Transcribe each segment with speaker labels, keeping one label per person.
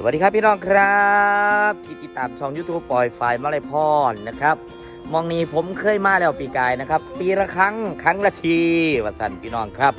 Speaker 1: สวัสดีครับพี่น้องครับที่ติดตามช่อง YouTube ปล่อยไฟล์มาเลยพรนะครับ มองนี้ผมเคยมาแล้วปีกายนะครับ ปีละครั้งครั้งละทีวัสันพี่น้องครับ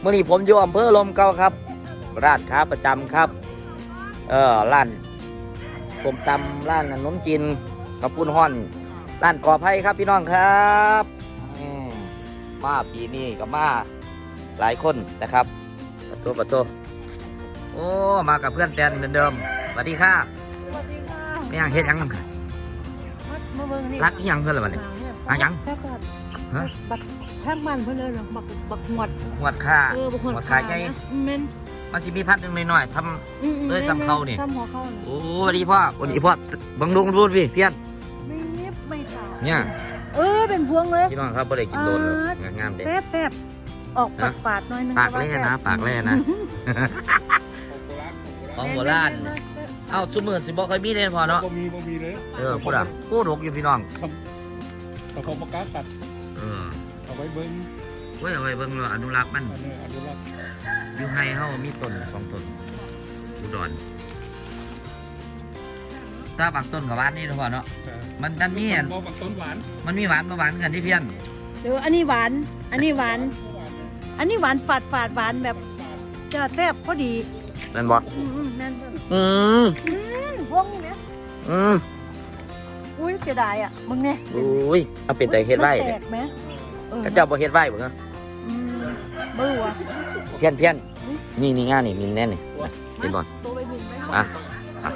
Speaker 1: เมื่อนี้ผมอยู่อำเภอลมเก่าครับร้านค้าประจำครับ เออร้านส้มตำร้านขนมจีนกระปุ้นห้อนร้านกอไผ่ครับพี่น้องครับมมาปีนี้ก็มาหลายคนนะครับประตูประตู โอ้ มากับเพื่อนแตนเหมือนเดิมสวัสดีค่ะ
Speaker 2: สวัสดีค่ะ
Speaker 1: ไม่ยังเฮ็ดหยังนำค่ะ
Speaker 2: มาเบิ่งนี่
Speaker 1: รักอีหยังเพื่อนละบัดนี้หาหยัง
Speaker 2: แค่บัตร
Speaker 1: ฮะ
Speaker 2: บัตรทางบ้านเพิ่นเลยเหรอบักบักหวด
Speaker 1: หวดค่า
Speaker 2: เออบักหวด
Speaker 1: หวดขาไก่
Speaker 2: นะแม่น
Speaker 1: มันสิมีพัดหนึ่งหน่อยๆท
Speaker 2: อืมๆ
Speaker 1: เอ้ยซ้ำเข้านี่
Speaker 2: ซ้ำหัวเข้าำ
Speaker 1: โอ้สวัสดีพ่อสวัสดีพ่อบังลุงพูดพี่เพี้ยน
Speaker 2: ไม่เงียบไม่ตา
Speaker 1: เนี่ย
Speaker 2: เออเป็นพวงเลย
Speaker 1: พี่น้องครับบ่ได้กินโดนหรอก
Speaker 2: อ่า
Speaker 1: งามๆเด็
Speaker 2: แซ่บแซ่บออกปาก
Speaker 1: ฮะ
Speaker 2: ปาดๆหน่อยนึง
Speaker 1: ปากแร่นะ ปากแร่นะ ของโบราณเอ้าซุมือสิบ่ค่อยมีเลยพอเนาะ
Speaker 3: บ่มีบ่มีเลย
Speaker 1: เออพูดอะพูดหกอยู่พี่น้อง
Speaker 3: แต่ผมประกาศตัด
Speaker 1: เออ
Speaker 3: เอาไว้เบิ้ง
Speaker 1: เว้ยเอาไว้เบิ่งว่าอนุรักษ์มัน
Speaker 3: อันนี้อนุรักษ์
Speaker 1: อยู่ไฮเฮามีต้นสองต้นอุดรถ้าบางต้นกับหวานนี่เนาะพ่อเนาะ
Speaker 3: เออ
Speaker 1: มันมันมีอัน
Speaker 3: บ่บักต้นหวาน
Speaker 1: มันมีหวานมาหวานกันที่เพี้ยน
Speaker 2: เดี๋ยวอันนี้หวาน อันนี้หวาน อันนี้หวานฝาดฝาดๆหวานแบบจะแซ่บพอดี
Speaker 1: นั่นบ่
Speaker 2: อืมๆแม่นเบิ่ง
Speaker 1: อืม
Speaker 2: อืมพวงเนี่ย
Speaker 1: อืม
Speaker 2: อุ้ยเสียดายอะมึงเนี่ย
Speaker 1: อุ้ยเอาเป็นแต่เฮ็ดไว้
Speaker 2: มันแต
Speaker 1: เนี่ย
Speaker 2: กไหมออ
Speaker 1: ก็เจ้าบ่เฮ็ดไว้บ่ฮะ
Speaker 2: อืมเบื่อว่ะ
Speaker 1: เพี้ยนเพี้ยนนี่นี่ง่านี่มีแน่นี่เห็นบ่
Speaker 2: ตัวไปบินไหม
Speaker 1: อะอะ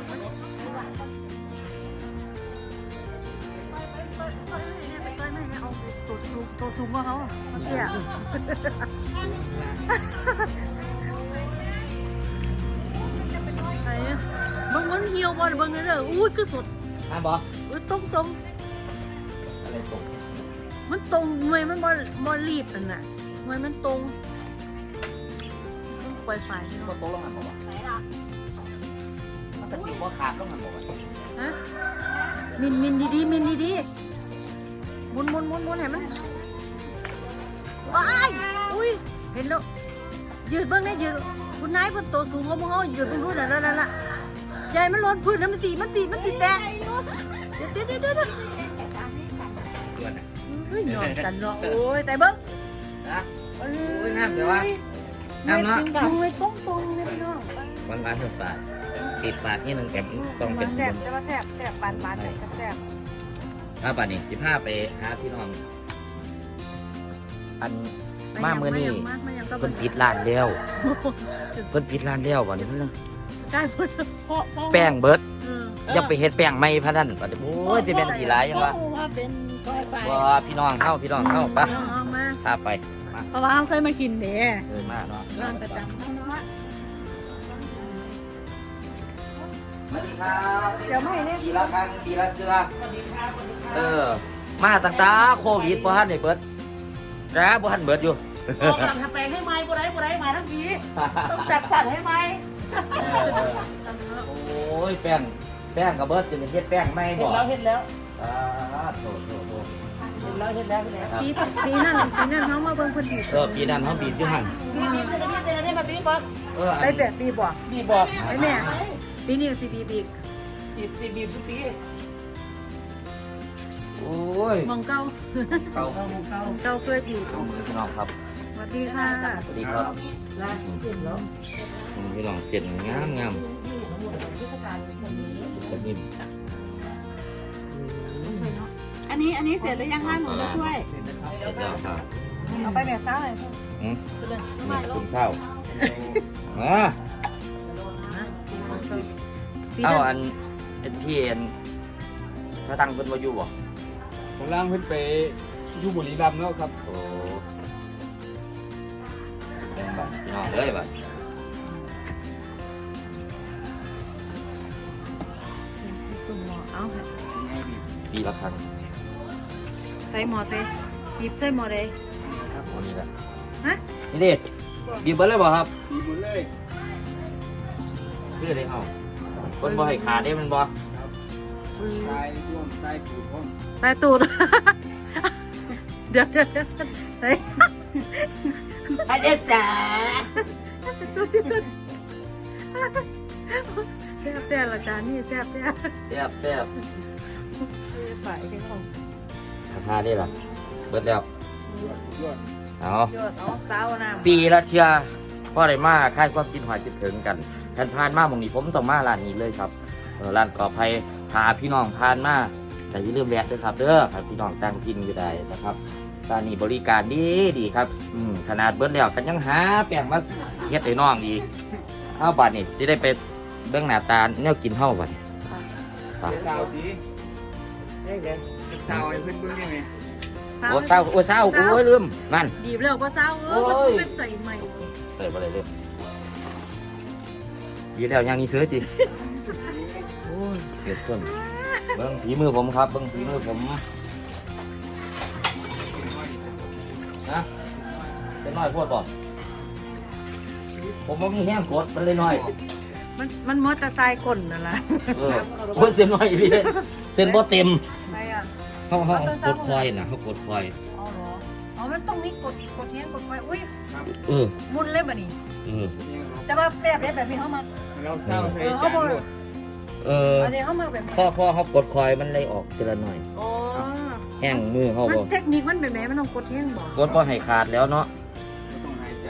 Speaker 2: ตัวสูงกว่าเขาเมื่อกี้ หี่ยวบ่บางนั่นเด้ออุ้ยคือสด
Speaker 1: อะบ่
Speaker 2: อุ้ยตรงตรง
Speaker 1: อะไรตก
Speaker 2: ๆมันตรงหน่วยมันบ่บ่รีบนั่นน่ะหน่วยมันตรงต้องปล่อยไฟ
Speaker 1: บ่ตกลงหันบ่วะมันก็สิบ่ขาดลงหันบ่วะ
Speaker 2: ฮะมินมินดีๆมินดีๆหมุนหมุนหมุนหมุนให้มันว้ายอุ้ยเห็นแล้วยืดเบิ่งได้ยืดคุณนายเพิ่นโตสูงกว่าหมู่เฮายืดเบิ่งดูนั่นนั่นน่ะ ใหญ่มันหล้นพื้นแล้วมันสิมันสิมันสิแตกเดี๋ยวเดี๋ยวเดี๋ยวเดี๋ยว
Speaker 1: เกินอะ
Speaker 2: เฮ้ยยอมกันเนาะโอ้ยแต่เบิ่ง
Speaker 1: นะ
Speaker 2: เอ้
Speaker 1: โอ้ยงามเดี๋ยววะงามเนาะ
Speaker 2: ไม่ตรงตรงๆเลยพี่น้อง
Speaker 1: หวานหวานๆฝาดปิดปากนิดนึงแต่ต้องเป็นส
Speaker 2: แซ่บ
Speaker 1: มุน
Speaker 2: แต่ว่าแซ่บแซ่บปานปานๆเลยแซ่บ
Speaker 1: ถ้าป่านนี้สิพาไปหาพี่น้อง อัน
Speaker 2: ๆ
Speaker 1: มามื้อนี้
Speaker 2: ยังมามายังก็
Speaker 1: เพิ่นปิดร้านแล้วเพิ่นปิดร้านแล้วบัดนี้เพิ่น
Speaker 2: ได้หมดเพราะเพราะ
Speaker 1: แป้งเบิด
Speaker 2: เออ
Speaker 1: ยังไปเฮ็ดแป้งใหม่พะนั่นบัดนี้โอ้ยสิเป็นอีหลายยังวะ
Speaker 2: เพราะว่าเป็นก้อยไฟ
Speaker 1: ว่าพี่น้องเฮาพี่น้องเฮาปะ
Speaker 2: เอาเอามา
Speaker 1: พาไป
Speaker 2: เพราะว่าเขาเคยมากินเด้
Speaker 1: เออมาเนาะ
Speaker 2: ร้านประจำเขาเนาะ
Speaker 1: สวัสดีครับ
Speaker 2: เดี๋ยวไม่เนี่ย
Speaker 1: ปีละครั้งปีละเทื่อเออ มาตั้งแต่โควิดบ่ทันได้เบิดแต่บ่ทันเบิดอยู่
Speaker 4: ต้องสั่งทำแปลงให้ไหมบ่ได้บ่ได้มาทั้งทีต้องจัดสรรให้ไหม
Speaker 1: โอ้ย แป้งแป้งกับเบิร์ดจะเป็นเฮ็ดแป้งไม่
Speaker 4: เห็
Speaker 1: บ่
Speaker 4: นแล้วเห็นแล้ว
Speaker 1: อ่าโตโตโต
Speaker 4: เห็นแล้วเห็นแล้วเห็นแล้ว
Speaker 2: ปีปีนั่นปีนั่นเขามาเบิ่งเพิ่นดี
Speaker 1: เออปีนั้นเขาบีบอยู่หัน
Speaker 4: นี่นี่นี่นี่นี่มาปีก่อน
Speaker 1: เออ
Speaker 2: ได้แบบปีบ่
Speaker 4: นี่บอก
Speaker 2: ไอ้แม่ปีนี้ก็สิปีบีก
Speaker 4: บีบบีบทุกที
Speaker 1: โอ้ย
Speaker 2: มองเก่า
Speaker 1: เก่า
Speaker 4: เอาของเก่าม
Speaker 2: องเก่าเคยบีก
Speaker 1: เอามือพี่น้องครับ
Speaker 2: สวัสดีค่ะ
Speaker 1: สวัสดีครับ
Speaker 4: นะเห็นแล้ว
Speaker 1: มือพี่น้องเสียนงามงาม
Speaker 4: เทศกาลแบบนี้
Speaker 1: กระนิ่ม
Speaker 2: อันนี้อันนี้เสร็จแล้วยังให้หนูจะช่วย
Speaker 1: เสร็จแล้วครับ
Speaker 2: เอาไปแม่ซ้าเลย
Speaker 1: อืมคุณข้าวอ่า
Speaker 2: ปี
Speaker 1: เอา
Speaker 2: นั้น
Speaker 1: อันเอ็นพี่เอ็นพระตังเพิ่นมาอยู่บ่
Speaker 3: ของล่างเพิ่นไปอยู่บุรีรัมย์เนาะครับ
Speaker 1: โอ้เป็นบัดพี่น้องเลยบั
Speaker 2: ตุ่มหมอเอาค่ะ
Speaker 1: ปีละครั้ง
Speaker 2: ใส่หมอใส่บีบใส่หมอเลย
Speaker 1: ครับวันนี้แหละ
Speaker 2: ฮะ
Speaker 1: นี่เด็ดบีบเบิร์ดเลยบ่ครับ
Speaker 3: ดีหมดเลย
Speaker 1: คือได้เอาคนบ่ให้ขาดได้มันบ่
Speaker 3: ตายร่วมตายผูกพร้อม
Speaker 2: ใส่ตูดเดี๋ยวเดี๋ยวเดี๋ยวใส่
Speaker 4: อาเดซ่า
Speaker 2: จุดจุดจุด แซ่บแซ่บละจานนี่แซ่บแซ่บ
Speaker 1: แซ่บแซ่บ
Speaker 2: ฝ่ายที่ของ
Speaker 1: ราคาได้หรอเบิดแล้ว
Speaker 3: ยอด
Speaker 1: เอา
Speaker 2: ยอดเอาสาวน้ำ
Speaker 1: ปีละเทียพ่อได้มาค่ายความกินหอยจิตถึงกันท่านผ่านมาหมองนี้ผมต้องมาร้านนี้เลยครับเออร้านกอไผ่พาพี่น้องผ่านมาแต่อย่าลืมแวะด้วยครับเด้อครับพี่น้องตั้งกินอยู่ได้นะครับร้านนี้บริการดีดีครับอืมขนาดเบิดแล้วกันยังหาแป้งมาเฮ็ดให้น้องอีกเอาบัดนี้จะได้ไป เบื้องหน้าตาแนวกินเฮาบัดนี้ไป
Speaker 3: สาวสีเอ้ยเดี๋ยวสาวให้เพื่อนเบิ่งได้ไหม
Speaker 1: โอ้เศร้าโอ้เศร้าโอ้ยลืมนั่น
Speaker 2: ดีบเลิกว่าสาวเออ
Speaker 1: โอ้ย
Speaker 2: มันเป็นใส่ใหม่
Speaker 1: ใส่ไปเลยเลยดีแล้วยังนี่ซื้อจิโอ้ยเกิดต้นเบิ้งฝีมือผมครับเบิ้งฝีมือผมนะเป็นน้อยโพดบอกผมว่ามีแห้งกดมันเลยน้อย
Speaker 2: มันมันมอเตอร์ไซค์กลนั่นแหละ
Speaker 1: เออโอ้ยเส้นน้อยอีหลีเส้นบ่เต็ม
Speaker 2: ไปอะ
Speaker 1: เขาเขากดคอยนะเขากดคอย
Speaker 2: อ๋อเหรออ๋อมันต้องมีกดกดเนี้ยกดไฟอุ้ย
Speaker 1: เออ
Speaker 2: มุนเลยบ่นี่
Speaker 1: เออ
Speaker 2: แต่ว่าแซ่บได้แบบนี้เขามา
Speaker 3: เราสาวใส่
Speaker 2: เออ
Speaker 3: จา
Speaker 2: เขา
Speaker 3: น
Speaker 2: บอก
Speaker 3: หมด
Speaker 1: เออ
Speaker 2: อันนี้เขามาแบบนี้
Speaker 1: พ่อพ่อเขากดคอยมันเลยออกทีละหน่อย
Speaker 2: อ๋อ
Speaker 1: แห้งมือเขา
Speaker 2: มัน
Speaker 1: บอก
Speaker 2: เทคนิคมันแบบไหนมันต้องกดแห้งบ่
Speaker 1: กดพอให้ขาดแล้วเนาะ
Speaker 3: ต้องหายใจ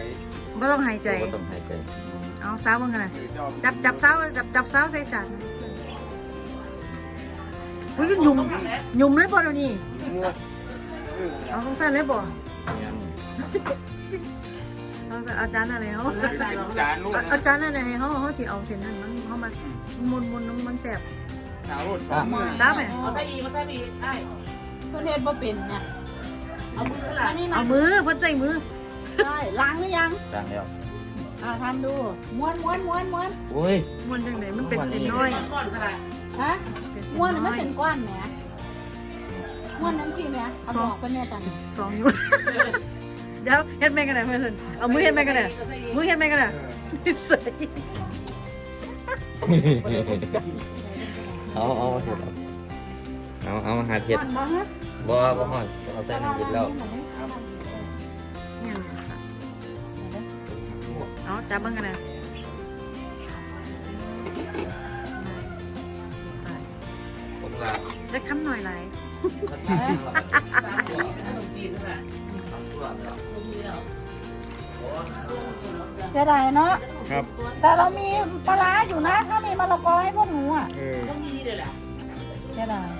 Speaker 2: ไม่ต้องหายใจ
Speaker 1: ก็ต้องหายใจ
Speaker 2: เอาสาวมึงไง
Speaker 3: คือเจ้า
Speaker 2: จับจับสาวจับจับสาวใส่จานอุ้ยหยุ่มหยุ่มเลยบ่เดี๋ยวนี้
Speaker 3: งัวเออ
Speaker 2: เอาของสั้นเลยบ่
Speaker 1: เนี่ย
Speaker 2: เอาเอาจานอะไรเขา
Speaker 3: เป็นจานลูก
Speaker 2: เอา
Speaker 3: นะ
Speaker 2: เอาจานอะไรให้เขาเขาที่เอาเส้นนั้นมันเขามามุนมุนมันแสบ
Speaker 3: สาวลูกสองมือ
Speaker 2: สาวไหม
Speaker 4: เอาใส่อีกมาใส่อีกได้
Speaker 5: เพื่อนเฮ็ดบ่เป็นเนี่ย
Speaker 4: เอามือขึ้นหลั
Speaker 5: อั
Speaker 4: ง
Speaker 5: นนี้มา
Speaker 2: เอามือเพ่นใส่มือ
Speaker 5: ได้ล้างหรือยัง
Speaker 1: ดังแล้ว
Speaker 5: อ่าทำดูม้วนม้วนม้วนม้วน
Speaker 1: อุ้ย
Speaker 2: ม้วนจังไหนมันเป็นเส้นน้อย
Speaker 4: ก่อนสละ
Speaker 5: ฮะ
Speaker 2: เป็นเส้น
Speaker 5: ม้วนนี่
Speaker 2: น้
Speaker 5: มัน
Speaker 2: อย
Speaker 5: เป็นก้อนแหมม้วนนั่นสิแหมเอาบอกเพิ่นเนี่ยจัง
Speaker 2: สองนิ้วเดี๋ยวเฮ็ดแม่กันหน่อยเพื่อนเอามือเฮ็ดแม่กันหน่อยมือเฮ็ดแม่กันหน่อยสวย
Speaker 1: เอาเอาเห็ดเอาเอาเอาหาเห็ด
Speaker 5: ก้อนบ่ฮะ
Speaker 1: บ่บ่ฮอดเอาใส่น้ำเห็ดแล้ว
Speaker 2: เนี่ย จับเบิ่งกันหน่อย
Speaker 1: ผมละ
Speaker 2: ได้คำหน่อยหลาย
Speaker 4: ขนมจีนนั่นแหละขนมจีนแล้ว
Speaker 5: เสียดายเนาะ
Speaker 3: ครับ
Speaker 5: แต่เรามีปลาร้าอยู่นะ ถ้ามีมะละกอให้พวกหนูอะ
Speaker 3: เออ
Speaker 4: ต้องมีเลยแหละ
Speaker 5: เสียดายพูด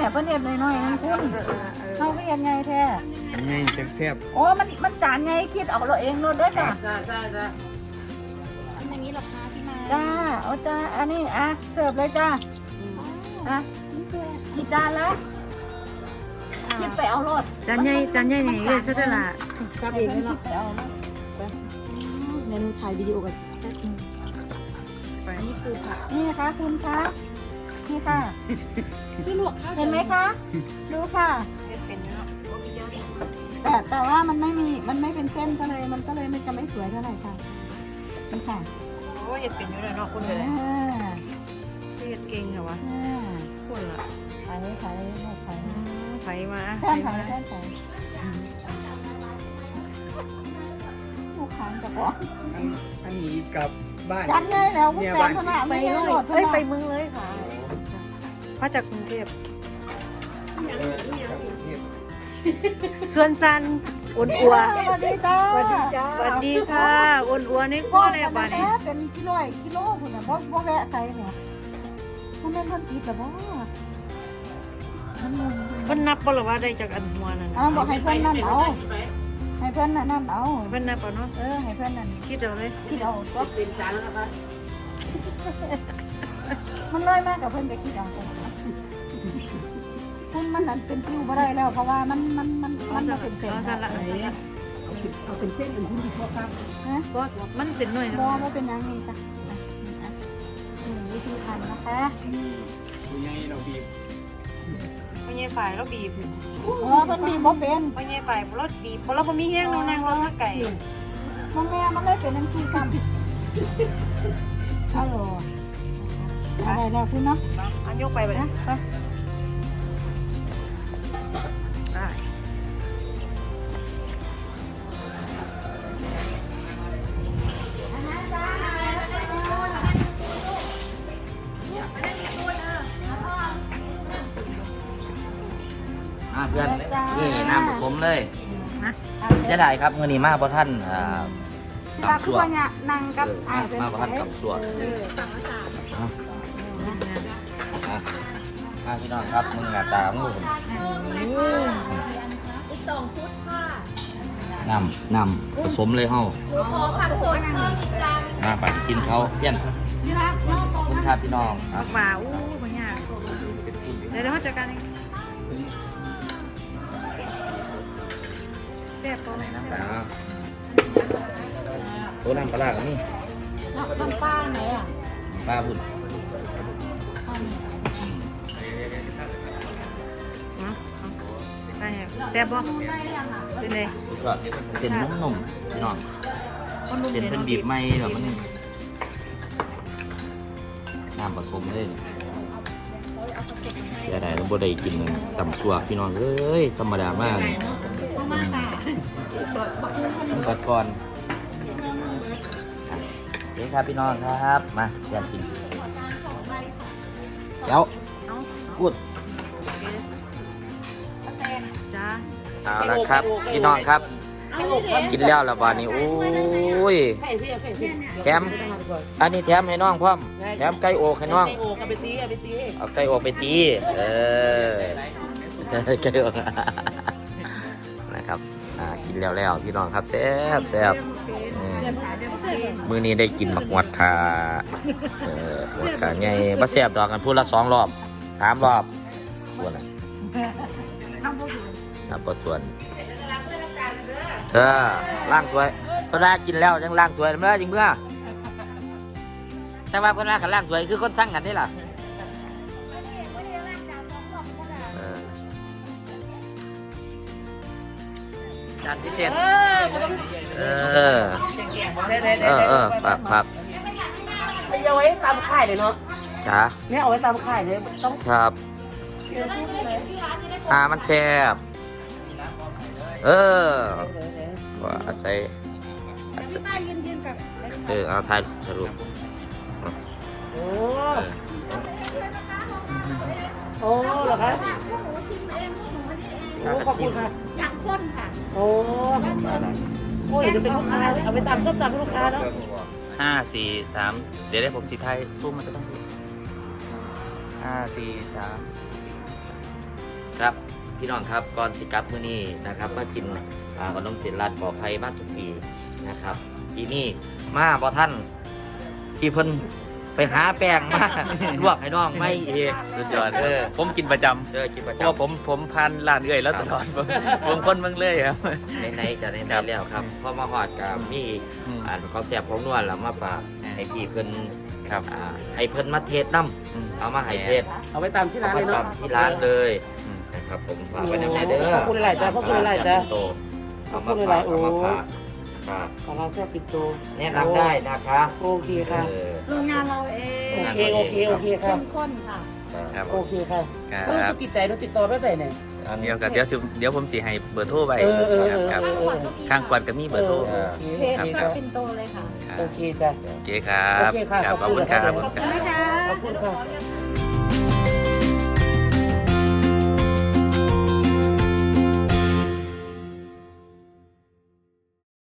Speaker 5: เนี่ยเพิ่นเฮ็ดน้อยๆนั่นคุณเฮาก็เฮ็ดไงแท้
Speaker 3: ยังไงจะแซ่บ
Speaker 5: โอ้มันมันจานไงคิดเอาเราเองโลดเด้อจ้ะ
Speaker 4: จ้าจ้าจ้า
Speaker 5: อย่างนี้หรอคะพี่มาจ้าเอาจ้าอันนี้อะเสิร์ฟเลยจ้าอะกี่จานแล้วคิดไปเอารถ
Speaker 2: จานใหญ่จานใหญ่นี่เรียนซะได้อละ
Speaker 5: จับเองเลยเนาะไปเอารถไปเดี๋ยวหนูถ่ายวิดีโอกัน
Speaker 2: ไป
Speaker 5: อันนี้คือผักนี่นะคะคุณคะ นี่ค่ะที่ลวกข้าวเห็นไหมคะ ดูค่ะ
Speaker 2: เฮ็ดเป็นอยู่เนาะโอ้พี่ยอด
Speaker 5: แต่แต่ว่ามันไม่มีมันไม่เป็นเส้นก็เลย มันก็เลยมันจะไม่สวยเท่าไหร่ค่ะนี่ค่ะ
Speaker 2: โอ้เฮ็ดเป็นอยู่แล้วเนาะคุณเลย
Speaker 5: อ่า
Speaker 2: เฮ็ดเก่งเหรอวะ
Speaker 5: อ่า
Speaker 2: คุณล่ะ
Speaker 5: ไข่ไข่ไข่
Speaker 2: ไผมา
Speaker 5: แท่นไข่แท่นไข่ลูกค้างจะบอก
Speaker 3: อันอันนี้กลับบ้าน
Speaker 5: จัดเลยแล้วคุณ
Speaker 3: เนี่ย
Speaker 5: แฟ
Speaker 3: บ้านน
Speaker 5: ขนาด
Speaker 2: ไป
Speaker 5: ไม่
Speaker 2: เล
Speaker 5: ได้
Speaker 2: ย
Speaker 5: โหลด
Speaker 2: เอ้ยไปเมืองเลยค่ะ มาจากกรุงเทพ
Speaker 3: เออจากกรุงเทพ
Speaker 2: ส่วนซันอ้วนอัว
Speaker 5: สวัสดีจ้า
Speaker 2: สวัสดีจ้าสวัสดีค่ะอ้วนอัวนี่ก็เลยบ้านนี้
Speaker 5: เป็นกิโลกิโลคุณนะเพราะเพราะแวะใส่เนี่ยมันเป็นคนติดแต่ว่ามันงง
Speaker 2: เพิ่นนับบ่ล่ะว่าได้จากอันหัวนั่น
Speaker 5: เอาบอกให้เพื่อนนั่นเอาให้เพื่อนนั่นนั่นเอา
Speaker 2: เพิ่นนับบ่เนาะ
Speaker 5: เออให้เพื่อนนั่น
Speaker 2: คิดเอาเลย
Speaker 5: คิดเอาก็
Speaker 4: เป็นจานแล้วนะคะ
Speaker 5: มันเลยมากกับเพื่อนไปคิดเอา คุณมันนั่นเป็นติ้วมาได้แล้ว เพราะว่ามันมันมันมันมาเป็นเศษ
Speaker 2: เอาซันละเอาซันละ
Speaker 4: เอาเป็นเส้นเป็นหุ้นดีกว่าครับ
Speaker 5: ฮะ
Speaker 2: บ่มันเป็นหน่อย
Speaker 5: บ
Speaker 2: นะ
Speaker 5: อว่าเป็นยังไงจ้ะอะนี่วิธีทำนะคะ
Speaker 3: ผู้ใหญ่เราบีบ
Speaker 2: พ่อใหญ่ฝ่ายเราบีบ
Speaker 5: อ๋อมันมีบ่เป็น
Speaker 2: พ่อใหญ่ฝ่ายรถบีบเพราะเราบ่มีแห้งเรานั่งรถมาไก่
Speaker 5: มันแม่มันเลยเป็นน้ำซีซ้ำฮัลโหล อะไรแล้วคุณเนาะ
Speaker 2: อันยกไปไปนะไปอะ
Speaker 1: เพื่อ
Speaker 2: นนี่น้ำผสม
Speaker 1: เลยเสียดายครับเงินนี้มากเพราะ
Speaker 5: ท่านตับส่วน นางกับมา
Speaker 1: เพราะท่านกับส่ว
Speaker 5: นสั่งมาสาม
Speaker 1: อะพี่น้องครับมึงหน้าตามึง
Speaker 5: อีกสองชุดค่ะ
Speaker 1: น้ำน้ำผสมเลยเฮา
Speaker 5: หนูขอผักสดเพิ่มอีกจาน
Speaker 1: มาไปกินเขาเพี้ยน
Speaker 5: นี่ละน้อง
Speaker 1: ขอบคุณครับพี่น้องค
Speaker 2: อ
Speaker 1: รั
Speaker 2: อบกมาอู้บางอย่างเดี๋ยวเดี๋ยวเขาจัดการเองแซ่บปะ
Speaker 1: น้ำปลาโอ้น้ำปลาร้าก็มี
Speaker 5: น้ำน้ำป้าไหนอะ
Speaker 1: ปลาบุญ
Speaker 2: แฮะแซ่บปะ
Speaker 5: ได้ยังอะ
Speaker 2: เป็นไง
Speaker 1: สุดยอดเส้นนุ่มๆพี่น้อง
Speaker 2: คนนุ่ม
Speaker 1: เส้น
Speaker 2: ย
Speaker 1: เป็นบีบไม่แบบมันน้ำผสมเลยนี่เสียดายเราบ่ได้กินตำชัวพี่น้องเอ้ยธรรมดามากเลย
Speaker 5: เข้ามาค่ะ
Speaker 1: มันกัดก่อนอะเดี๋ยวครับพี่น้องครับ มาเรียนกินเจ้า
Speaker 2: เอา
Speaker 1: พูด เอาละครับพี่น้องครับ กินแล้วละบาดนี้โอ้ย
Speaker 4: ใส่สิใส่สิ
Speaker 1: แถมอันนี้แถมให้น้องพร้อมแถมไก่โอกให้น้อง
Speaker 4: ไก่โอกับไปตีกับไปตี
Speaker 1: เอาไก่ออกไปตีเออไก่ออกนะครับอ่ากินแล้วแล้วพี่น้องครับแซ่บแซ่บอืมมื้อนี้ได้กินบักหวัดขาเออหวัดขาใหญ่บ่แซ่บดอกกันพูดละสองรอบสามรอบส่วนน่ะ
Speaker 2: นั
Speaker 1: บบ่ถ้วนเออล้างถวยเพิ่นว่ากินแล้วยังล้างถวยเมื่อจริงเมื่อแต่ว่าเพิ่นว่าคันล้างถวยคือคนสั่งกันนี่ล่ะจานพิเศษ
Speaker 4: เออ
Speaker 1: เออ
Speaker 4: เอ
Speaker 1: อเออปักปัก
Speaker 4: เอาไว้ตามค่ายเลยเนาะ
Speaker 1: จ้า
Speaker 4: เนี่ยเอาไว้ตามค่ายเลยต้อง
Speaker 1: ครับ อ่า มันแซ่บ เออว่าอาศัยอาศัย
Speaker 5: ป้ายืนยืนกับ
Speaker 1: เออเอาถ่ายสรุป
Speaker 4: โอ้
Speaker 1: เออ
Speaker 4: โอ้เหรอคะ
Speaker 5: พวกหนูชิมเองพวกหนูไม่ได้เอง
Speaker 4: โอ้ขอบคุณค่ะ
Speaker 5: อยากข้นค่ะ
Speaker 4: โอ้โอ้เดี๋ยวจะเป็นลูกค้าเอาไปตามชอบตามลูกค้าเนาะ
Speaker 1: ห้าสี่สามเดี๋ยวได้ผมสิไทยซูมมันจะต้องดูห้าสี่สามครับ พี่น้องครับก่อนสิกลับมื้อนี้นะครับมากินอ่าขนมเส้นลาดปลอดภัยมาทุกปีนะครับปีนี้มาบ่ท่านที่เพิ่นไปหาแป้งมา ลวกให้น้องไม่เอง
Speaker 6: สุดยอด
Speaker 1: เออ
Speaker 6: ผมกินประจำ
Speaker 1: เออกินประ
Speaker 6: เพราะว่า
Speaker 1: จำ
Speaker 6: ผมผมพันร้านเอื่อยแล้วตลอดผมผมคนเมืองเลยครับ
Speaker 1: ในๆจะในๆแล้วครับพอมาหอดกับมีอ่านเขาแสบของนวลแล้วมาฝากให้พี่เพิ่น
Speaker 6: ครับ
Speaker 1: อ่าให้เพิ่นมาเทศน้ำเอามาให้เทศ
Speaker 4: เอาไปตามที่
Speaker 1: เอา
Speaker 4: ร้าน
Speaker 1: มา
Speaker 4: เลยเนาะ
Speaker 1: ทำที่ร้านเลย
Speaker 6: อืม
Speaker 1: นะ ครับผมฝากไว้ในแม่เด้อ
Speaker 4: ขอบคุณหลายๆจ้าขอบคุณหลายๆจ้า
Speaker 1: โตเอามา
Speaker 4: ขอบคุณห
Speaker 1: ฝา
Speaker 4: ลากยๆ
Speaker 1: เอามา
Speaker 4: โอ้
Speaker 1: ฝากครับ
Speaker 4: สาราแซ่บปิดโต
Speaker 1: แนะนำได้นะคะ
Speaker 4: โอเคค่ะ
Speaker 1: เออ
Speaker 5: โรงงานเราเอง
Speaker 4: โอเคโอเคโอเคค่ะ
Speaker 5: ข้นค่ะ
Speaker 6: ครับ
Speaker 4: โอเคค่ะ
Speaker 6: ค
Speaker 4: ถ้าเรา
Speaker 6: รับ
Speaker 4: ติดใจเราติดต่อได้ไหนเนี่ย
Speaker 1: อัน
Speaker 6: เดี๋ยวก็เดี๋ยวสิเดี๋ยวผมสิให้เบอร์โทรไป
Speaker 4: เออเออเออ
Speaker 6: ครับ
Speaker 4: เออเออ
Speaker 6: ข้างกวาดก็มีเบอร์โทร
Speaker 4: เออ
Speaker 5: เพจ
Speaker 6: ครับ
Speaker 5: สักปินโตเลยค่ะ
Speaker 6: ครับ
Speaker 4: โอเคจ้ะ
Speaker 6: โอเคครับ
Speaker 4: โอเคค่ะ
Speaker 6: ครับขอบคุณครับ
Speaker 4: ขอบคุณ
Speaker 6: ขอบคุณครับ
Speaker 5: นะคะ
Speaker 4: ขอบคุณค่ะ
Speaker 5: ข